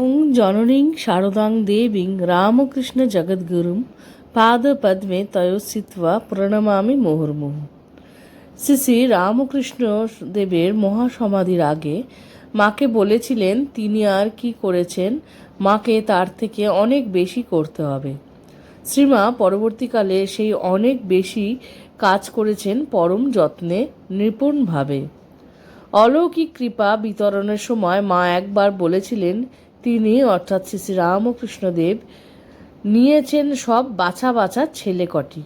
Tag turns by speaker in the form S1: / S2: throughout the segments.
S1: ওং জননীং শারদাং দেবীং রামকৃষ্ণ জগদ্গুরুম পাদপদ্মে তয়োস্থিত্বা প্রণমামি মুহুর্মুহু শ্রী শ্রী রামকৃষ্ণ দেবের মহাসমাধির আগে মাকে বলেছিলেন, তিনি আর কি করেছেন? মাকে তার থেকে অনেক বেশি করতে হবে। শ্রীমা পরবর্তীকালে সেই অনেক বেশি কাজ করেছেন পরম যত্নে, নিপুণভাবে। অলৌকিক কৃপা বিতরণের সময় মা একবার বলেছিলেন তিনি, অর্থাৎ শ্রী শ্রী রামকৃষ্ণদেব, নিয়েছেন সব বাছা বাছা ছেলে কটি।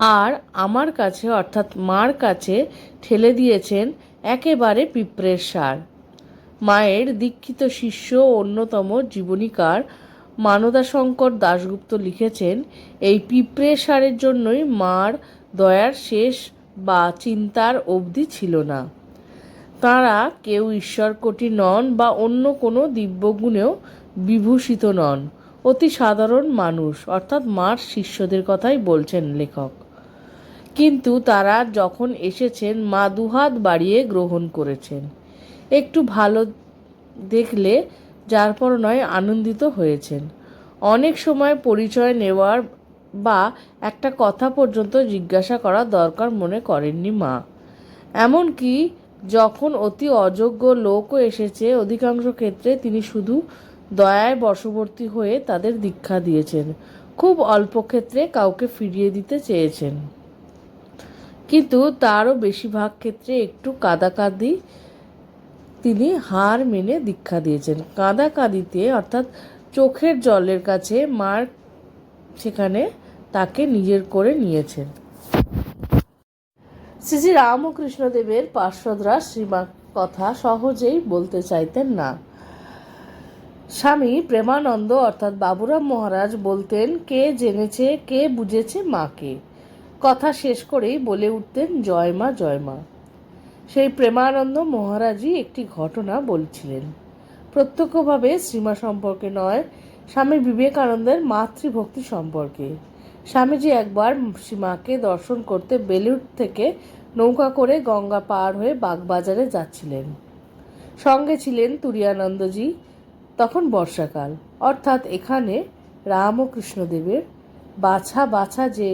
S1: আর আমার কাছে, অর্থাৎ মার কাছে, ঠেলে দিয়েছেন একেবারে পিঁপড়ের সার। মায়ের দীক্ষিত শিষ্য অন্যতম জীবনীকার মানদাশঙ্কর দাশগুপ্ত লিখেছেন, এই পিঁপড়ে সারের জন্যই মার দয়ার শেষ বা চিন্তার অবধি ছিল না। তাঁরা কেউ ঈশ্বরকোটি নন বা অন্য কোনো দিব্যগুণেও বিভূষিত নন। অতি সাধারণ মানুষ, অর্থাৎ মার শিষ্যদের কথাই বলছেন লেখক। কিন্তু তারা যখন এসেছেন, মা দুহাত বাড়িয়ে গ্রহণ করেছেন। একটু ভালো দেখলে যার পর নয় আনন্দিত হয়েছেন। অনেক সময় পরিচয় নেওয়ার বা একটা কথা পর্যন্ত জিজ্ঞাসা করা দরকার মনে করেননি মা। এমনকি যখন অতি অযোগ্য লোকও এসেছে, অধিকাংশ ক্ষেত্রে তিনি শুধু দয়ায় বশবর্তী হয়ে তাদের দীক্ষা দিয়েছেন। খুব অল্প ক্ষেত্রে কাউকে ফিরিয়ে দিতে চেয়েছেন। কিন্তু তারও বেশিরভাগ ক্ষেত্রে একটু কাদাকাদি তিনি হার মেনে দীক্ষা দিয়েছেন। কাদাকাদিতে, অর্থাৎ চোখের জলের কাছে মার সেখানে তাকে নিজের করে নিয়েছেন। শ্রী রামকৃষ্ণদেবের পার্শ্বদরা শ্রীমা কথা সহজেই বলতে চাইতেন না। স্বামী প্রেমানন্দ অর্থাৎ বাবুরাম মহারাজ বলতেন, কে জেনেছে, কে বুঝেছে মাকে? কথা শেষ করেই বলে উঠতেন, জয় মা জয় মা। সেই প্রেমানন্দ মহারাজই একটি ঘটনা বলছিলেন। প্রত্যক্ষভাবে শ্রীমা সম্পর্কে নয়, স্বামী বিবেকানন্দের মাতৃভক্তি সম্পর্কে। স্বামীজি একবার সীমাকে দর্শন করতে বেলুড় থেকে নৌকা করে গঙ্গা পার হয়ে বাগবাজারে যাচ্ছিলেন। সঙ্গে ছিলেন তুরিয়ানন্দজি, তখন বর্ষাকাল। অর্থাৎ এখানে রাম ও কৃষ্ণদেবের বাছা বাছা যে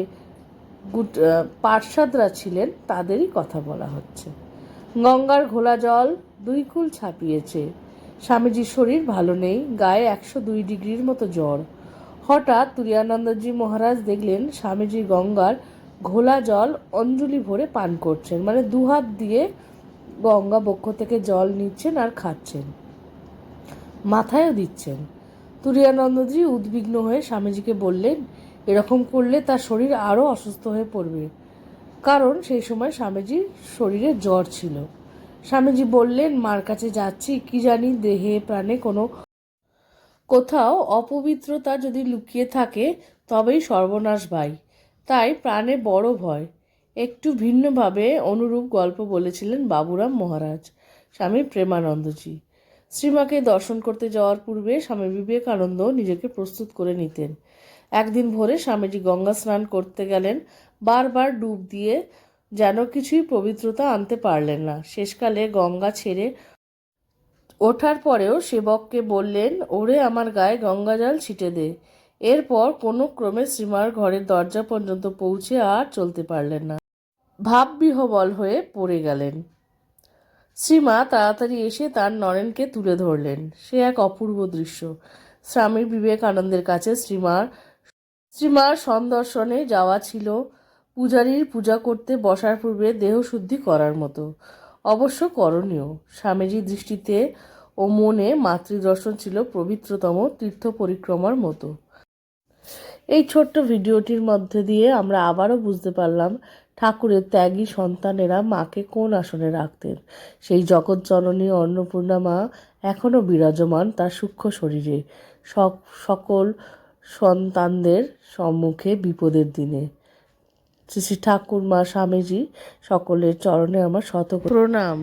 S1: পার্ষদরা ছিলেন, তাদেরই কথা বলা হচ্ছে। গঙ্গার ঘোলা জল দুই কুল ছাপিয়েছে। স্বামীজির শরীর ভালো নেই, গায়ে একশো দুই ডিগ্রির মতো জ্বর। হঠাৎ তুরিয়ানন্দজি মহারাজ দেখলেন স্বামীজি গঙ্গার ঘোলা জল অঞ্জলি ভরে পান করছেন মানে দুহাত দিয়ে গঙ্গা বক্ষ থেকে জল নিচ্ছেন আর খাচ্ছেন, মাথায়ও দিচ্ছেন। তুরিয়ানন্দজি উদ্বিগ্ন হয়ে স্বামীজিকে বললেন, এরকম করলে তার শরীর আরও অসুস্থ হয়ে পড়বে। কারণ সেই সময় স্বামীজির শরীরে জ্বর ছিল। স্বামীজি বললেন, মার কাছে যাচ্ছি, কি জানি দেহে, প্রাণে কোনো কোথাও অপবিত্রতা যদি লুকিয়ে থাকে, তবেই সর্বনাশ ভাই। তাই প্রাণে বড় ভয়। একটু ভিন্নভাবে অনুরূপ গল্প বলেছিলেন বাবুরাম মহারাজ, স্বামী প্রেমানন্দজি। শ্রীমাকে দর্শন করতে যাওয়ার পূর্বে স্বামী বিবেকানন্দ নিজেকে প্রস্তুত করে নিতেন। একদিন ভোরে স্বামীজি গঙ্গা স্নান করতে গেলেন, বারবার ডুব দিয়ে যেন কিছুই পবিত্রতা আনতে পারলেন না। শেষকালে গঙ্গা ছেড়ে ওঠার পরেও সেবককে বললেন, ওরে আমার গায়ে গঙ্গা জল ছিটে দে। এরপর কোনো ক্রমে শ্রীমার ঘরের দরজা পর্যন্ত পৌঁছে আর চলতে পারলেন না। ভাববিহবল হয়ে পড়ে গেলেন। শ্রীমা তাড়াতাড়ি এসে তার নরেনকে তুলে ধরলেন। সে এক অপূর্ব দৃশ্য। স্বামী বিবেকানন্দের কাছে শ্রীমার শ্রীমার সন্দর্শনে যাওয়া ছিল। পূজারীর পূজা করতে বসার পূর্বে দেহশুদ্ধি করার মতো। অবশ্য করণীয়। স্বামীজির দৃষ্টিতে ও মনে মাতৃদর্শন ছিল পবিত্রতম তীর্থ পরিক্রমার মতো। এই ছোট্ট ভিডিওটির মধ্যে দিয়ে আমরা আবারও বুঝতে পারলাম ঠাকুরের ত্যাগী সন্তানেরা মাকে কোন আসনে রাখতেন। সেই জগৎ জননী অন্নপূর্ণা মা এখনও বিরাজমান তার সূক্ষ্ম শরীরে। সকল সন্তানদের সম্মুখে বিপদের দিনে। শ্রী শ্রী ঠাকুর মা স্বামীজি সকলের চরণে আমার শত প্রণাম।